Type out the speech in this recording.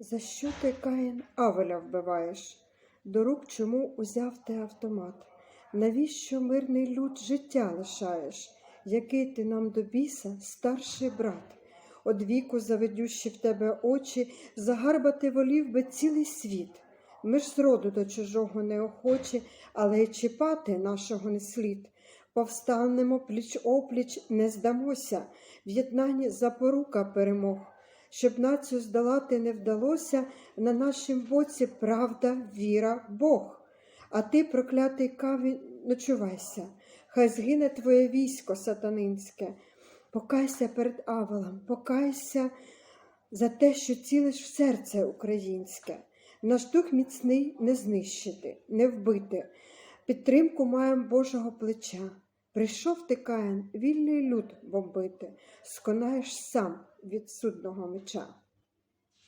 За що ти, Каїн, Авеля вбиваєш? До рук чому узяв ти автомат? Навіщо мирний люд життя лишаєш? Який ти нам до біса старший брат? Од віку заведющі в тебе очі, загарбати волів би цілий світ. Ми ж зроду до чужого неохочі, але й чіпати нашого не слід. Повстанемо пліч опліч, не здамося, в єднанні запорука перемог. Щоб націю здолати не вдалося, на нашім боці правда, віра, Бог. А ти, проклятий каві, ночувайся, хай згине твоє військо сатанинське. Покайся перед Авелом, покайся за те, що цілиш в серце українське. Наш дух міцний не знищити, не вбити. Підтримку маєм Божого плеча. Прийшов ти, Каїн, вільний люд бомбити, сконаєш сам від судного меча.